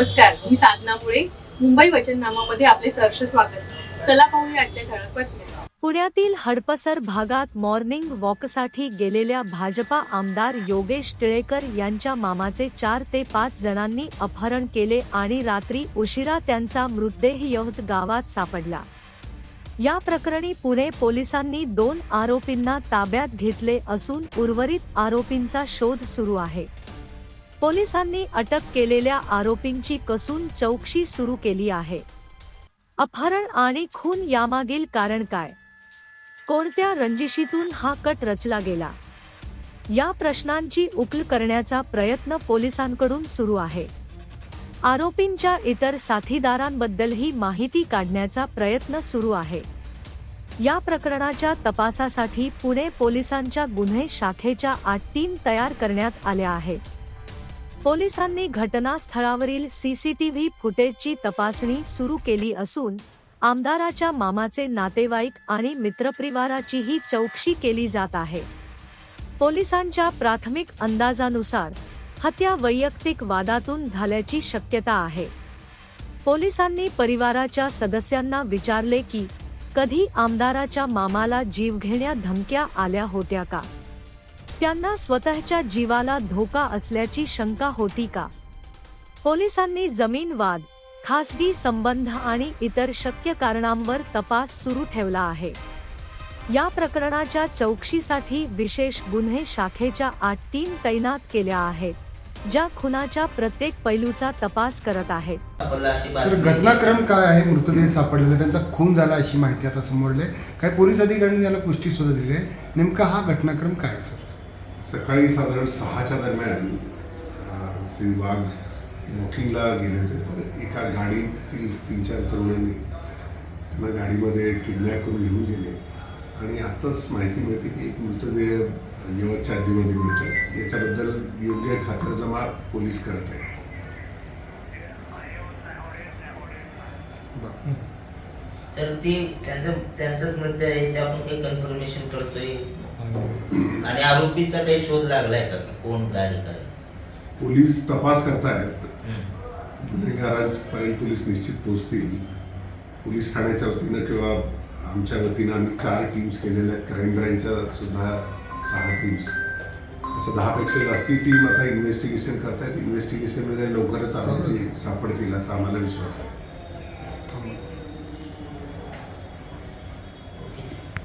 नमस्कार मी साधना मुळे. मुंबई वचननामामध्ये आपले सहर्ष स्वागत. चला पाहूया आजच्या ठळक बातम्या. पुण्यातील हडपसर भागात मॉर्निंग वॉकसाठी गेलेल्या भाजपा आमदार योगेश टिळेकर यांच्या मामाचे चार ते पाच जणांनी अपहरण केले आणि रात्री उशिरा त्यांचा मृतदेह यवत गावात सापडला. या प्रकरणी पुणे पोलिसांनी दोन आरोपींना ताब्यात घेतले असून उर्वरित आरोपींचा शोध सुरू आहे. पोलिसांनी अटक केलेल्या आरोपींची कसून चौकशी सुरू केली आहे. अपहरण आणि खून यामागील कारण काय? कोणत्या रंजिशीतून हा कट रचला गेला? या प्रश्नांची उकल करण्याचा प्रयत्न पोलिसांकडून सुरू आहे. आरोपींच्या इतर साथीदारांबद्दलही माहिती काढण्याचा प्रयत्न सुरू आहे. या प्रकरणाच्या तपासासाठी पुणे पोलिसांच्या गुन्हे शाखेच्या आठ टीम तयार करण्यात आल्या आहेत. पोलिसांनी घटनास्थळावरील सीसीटीव्ही फुटेजची तपासणी सुरू केली असून आमदाराच्या मामाचे नातेवाईक आणि मित्रपरिवाराचीही चौकशी केली जात आहे. पोलिसांच्या प्राथमिक अंदाजानुसार हत्या वैयक्तिक वादातून झाल्याची शक्यता आहे. पोलिसांनी परिवाराच्या सदस्यांना विचारले की कधी आमदाराच्या मामाला जीवघेण्या धमक्या आल्या होत्या का? त्यांना स्वतःच्या जीवाला धोका असल्याची शंका होती का? पोलिसांनी जमीन वाद खासगी संबंध आणि इतर शक्य कारणांवर तपास सुरू ठेवला आहे. या प्रकरणाच्या चौकशीसाठी विशेष गुन्हे शाखेच्या आठ टीम तैनात केल्या आहेत ज्या खुनाच्या प्रत्येक पैलूचा तपास करत आहेत. सर घटनाक्रम काय आहे? मृतदेह सापडलेला त्यांचा खून झाला अशी माहिती आता समोरले काही पोलीस अधिकाऱ्यांनी याला पुष्टी सुद्धा दिली आहे. नेमका हा घटनाक्रम काय सर? सकाळी साधारण सहाच्या दरम्यान श्री वाघ वॉकिंगला गेले होते. तर एका गाडीतील तीन चार तरुणांनी त्यांना गाडीमध्ये किडनॅप करून घेऊन गेले. आणि आत्ताच माहिती मिळते की एक मृतदेह यवतच्या हद्दीमध्ये मिळतो. याच्याबद्दल योग्य खातरजमा पोलीस करत आहे सर ती त्यांचं त्यांचाच मृत्यू आहे ते आपण काही कन्फर्मेशन करतोय. आणि आरोपीचा काही शोध लागलाय का? कोण गाडी काय? पोलीस तपास करतायत. गुन्हेगारांपर्यंत पोलीस निश्चित पोहोचतील. पोलीस ठाण्याच्या वतीनं किंवा आमच्या वतीनं आम्ही चार टीम्स केलेल्या आहेत. क्राईम ब्रँचच्या सुद्धा सहा टीम्स असं दहापेक्षा जास्ती टीम आता इन्व्हेस्टिगेशन करतायत. इन्व्हेस्टिगेशनमध्ये लवकरच आरोपी सापडतील असा आम्हाला विश्वास आहे.